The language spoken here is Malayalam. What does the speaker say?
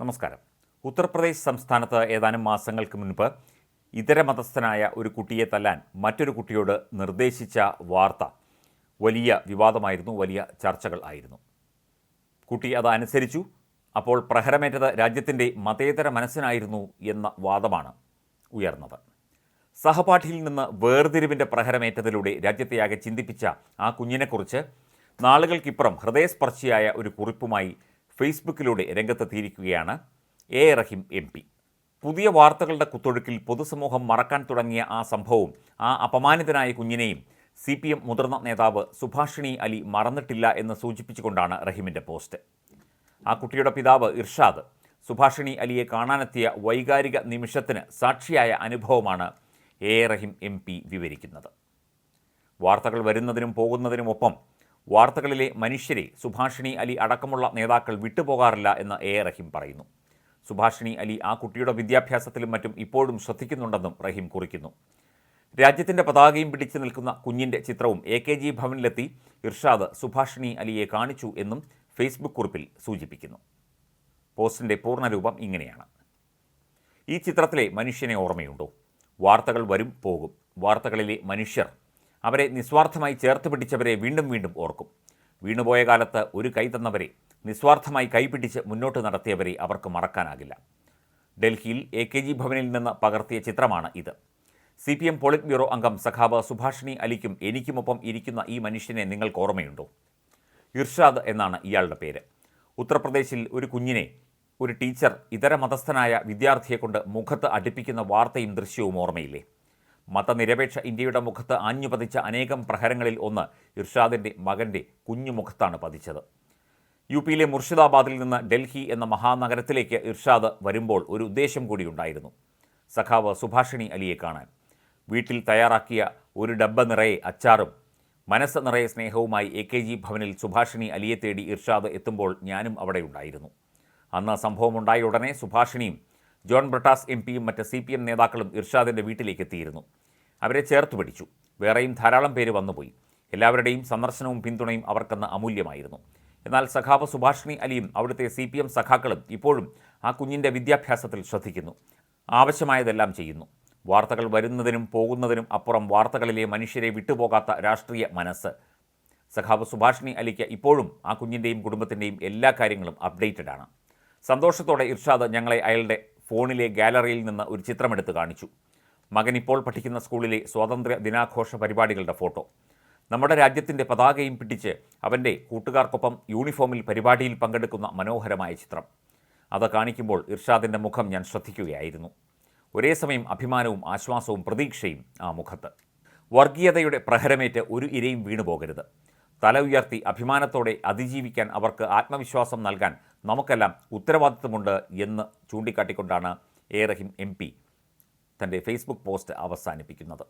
നമസ്കാരം. ഉത്തർപ്രദേശ് സംസ്ഥാനത്ത് ഏതാനും മാസങ്ങൾക്ക് മുൻപ് ഇതര മതസ്ഥനായ ഒരു കുട്ടിയെ തല്ലാൻ മറ്റൊരു കുട്ടിയോട് നിർദ്ദേശിച്ച വാർത്ത. വലിയ വിവാദമായിരുന്നു വലിയ ചർച്ചകൾ ആയിരുന്നു. കുട്ടി അത് അനുസരിച്ചു. അപ്പോൾ പ്രഹരമേറ്റത് രാജ്യത്തിന്റെ മതേതര മനസ്സിനായിരുന്നു എന്ന വാദമാണ് ഉയർന്നത്. സഹപാഠിയിൽ നിന്ന് വേർതിരിവിന്റെ പ്രഹരമേറ്റതിലൂടെ രാജ്യത്തെയാകെ ചിന്തിപ്പിച്ച ആ കുഞ്ഞിനെക്കുറിച്ച് നാളുകൾക്കിപ്പുറം ഹൃദയസ്പർശിയായ ഒരു കുറിപ്പുമായി ഫേസ്ബുക്കിലൂടെ രംഗത്തെത്തിയിരിക്കുകയാണ് എ റഹീം എം പി. പുതിയ വാർത്തകളുടെ കുത്തൊഴുക്കിൽ പൊതുസമൂഹം മറക്കാൻ തുടങ്ങിയ ആ സംഭവവും ആ അപമാനിതനായ കുഞ്ഞിനെയും സി പി എം മുതിർന്ന നേതാവ് സുഭാഷിണി അലി മറന്നിട്ടില്ല എന്ന് സൂചിപ്പിച്ചുകൊണ്ടാണ് റഹീമിന്റെ പോസ്റ്റ്. ആ കുട്ടിയുടെ പിതാവ് ഇർഷാദ് സുഭാഷിണി അലിയെ കാണാനെത്തിയ വൈകാരിക നിമിഷത്തിന് സാക്ഷിയായ അനുഭവമാണ് എ റഹീം എം പി വിവരിക്കുന്നത്. വാർത്തകൾ വരുന്നതിനും പോകുന്നതിനുമൊപ്പം വാർത്തകളിലെ മനുഷ്യരെ സുഭാഷിണി അലി അടക്കമുള്ള നേതാക്കൾ വിട്ടുപോകാറില്ല എന്ന് എ റഹീം പറയുന്നു. സുഭാഷിണി അലി ആ കുട്ടിയുടെ വിദ്യാഭ്യാസത്തിലും മറ്റും ഇപ്പോഴും ശ്രദ്ധിക്കുന്നുണ്ടെന്നും റഹീം കുറിക്കുന്നു. രാജ്യത്തിന്റെ പതാകയും പിടിച്ചു നിൽക്കുന്ന കുഞ്ഞിന്റെ ചിത്രവും എ കെ ജി ഭവനിലെത്തി ഇർഷാദ് സുഭാഷിണി അലിയെ കാണിച്ചു എന്നും ഫേസ്ബുക്ക് കുറിപ്പിൽ സൂചിപ്പിക്കുന്നു. പോസ്റ്റിന്റെ പൂർണരൂപം ഇങ്ങനെയാണ്. ഈ ചിത്രത്തിലെ മനുഷ്യനെ ഓർമ്മയുണ്ടോ? വാർത്തകൾ വരും പോകും. വാർത്തകളിലെ മനുഷ്യർ അവരെ നിസ്വാർത്ഥമായി ചേർത്ത് പിടിച്ചവരെ വീണ്ടും വീണ്ടും ഓർക്കും. വീണുപോയ കാലത്ത് ഒരു കൈ തന്നവരെ നിസ്വാർത്ഥമായി കൈപിടിച്ച് മുന്നോട്ട് നടത്തിയവരെ അവർക്ക് മറക്കാനാകില്ല. ഡൽഹിയിൽ എ കെ ജി ഭവനിൽ നിന്ന് പകർത്തിയ ചിത്രമാണ് ഇത്. C P M polit bureau അംഗം സഖാബ് സുഭാഷിണി അലിക്കും എനിക്കുമൊപ്പം ഇരിക്കുന്ന ഈ മനുഷ്യനെ നിങ്ങൾക്ക് ഓർമ്മയുണ്ടോ? ഇർഷാദ് എന്നാണ് ഇയാളുടെ പേര്. ഉത്തർപ്രദേശിൽ ഒരു കുഞ്ഞിനെ ഒരു ടീച്ചർ ഇതര മതസ്ഥനായ വിദ്യാർത്ഥിയെക്കൊണ്ട് മുഖത്ത് അടുപ്പിക്കുന്ന വാർത്തയും ദൃശ്യവും ഓർമ്മയില്ലേ? മതനിരപേക്ഷ ഇന്ത്യയുടെ മുഖത്ത് ആഞ്ഞു പതിച്ച അനേകം പ്രഹരങ്ങളിൽ ഒന്ന് ഇർഷാദിന്റെ മകന്റെ കുഞ്ഞുമുഖത്താണ് പതിച്ചത്. യു പിയിലെ മുർഷിദാബാദിൽ നിന്ന് ഡൽഹി എന്ന മഹാനഗരത്തിലേക്ക് ഇർഷാദ് വരുമ്പോൾ ഒരു ഉദ്ദേശം കൂടിയുണ്ടായിരുന്നു സഖാവ് സുഭാഷിണി അലിയെ കാണാൻ. വീട്ടിൽ തയ്യാറാക്കിയ ഒരു ഡബ്ബ നിറയെ അച്ചാറും മനസ്സ് നിറയെ സ്നേഹവുമായി എ കെ ജി ഭവനിൽ സുഭാഷിണി അലിയെ തേടി ഇർഷാദ് എത്തുമ്പോൾ ഞാനും അവിടെ ഉണ്ടായിരുന്നു. അന്ന് സംഭവമുണ്ടായ ഉടനെ സുഭാഷിണിയും ജോൺ ബ്രട്ടാസ് എം പിയും മറ്റ് സി പി എം നേതാക്കളും ഇർഷാദിന്റെ വീട്ടിലേക്ക് എത്തിയിരുന്നു അവരെ ചേർത്ത് പിടിച്ചു. വേറെയും ധാരാളം പേര് വന്നുപോയി. എല്ലാവരുടെയും സന്ദർശനവും പിന്തുണയും അവർക്കെന്ന് അമൂല്യമായിരുന്നു. എന്നാൽ സഖാവ് സുഭാഷിണി അലിയും അവിടുത്തെ സി പി എം സഖാക്കളും ഇപ്പോഴും ആ കുഞ്ഞിന്റെ വിദ്യാഭ്യാസത്തിൽ ശ്രദ്ധിക്കുന്നു. ആവശ്യമായതെല്ലാം ചെയ്യുന്നു. വാർത്തകൾ വരുന്നതിനും പോകുന്നതിനും അപ്പുറം വാർത്തകളിലെ മനുഷ്യരെ വിട്ടുപോകാത്ത രാഷ്ട്രീയ മനസ്സ്. സഖാവ് സുഭാഷിണി അലിക്ക് ഇപ്പോഴും ആ കുഞ്ഞിന്റെയും കുടുംബത്തിന്റെയും എല്ലാ കാര്യങ്ങളും അപ്ഡേറ്റഡ് ആണ് സന്തോഷത്തോടെ ഇർഷാദ് ഞങ്ങളെ അയാളുടെ ഫോണിലെ ഗാലറിയിൽ നിന്ന് ഒരു ചിത്രമെടുത്ത് കാണിച്ചു. മകൻ ഇപ്പോൾ പഠിക്കുന്ന സ്കൂളിലെ സ്വാതന്ത്ര്യ ദിനാഘോഷ പരിപാടികളുടെ ഫോട്ടോ. നമ്മുടെ രാജ്യത്തിന്റെ പതാകയും പിടിച്ച് അവന്റെ കൂട്ടുകാർക്കൊപ്പം യൂണിഫോമിൽ പരിപാടിയിൽ പങ്കെടുക്കുന്ന മനോഹരമായ ചിത്രം. അത് കാണിക്കുമ്പോൾ ഇർഷാദിന്റെ മുഖം ഞാൻ ശ്രദ്ധിക്കുകയായിരുന്നു. ഒരേ സമയം അഭിമാനവും ആശ്വാസവും പ്രതീക്ഷയും ആ മുഖത്ത്. വർഗീയതയുടെ പ്രഹരമേറ്റ് ഒരു ഇരയും വീണുപോകരുത്. തല ഉയർത്തി അഭിമാനത്തോടെ അതിജീവിക്കാൻ അവർക്ക് ആത്മവിശ്വാസം നൽകാൻ നമുക്കെല്ലാം ഉത്തരവാദിത്വമുണ്ട് എന്ന് ചൂണ്ടിക്കാട്ടിക്കൊണ്ടാണ് എ റഹിം എം പി തന്റെ ഫേസ്ബുക്ക് പോസ്റ്റ് അവസാനിപ്പിക്കുന്നത്.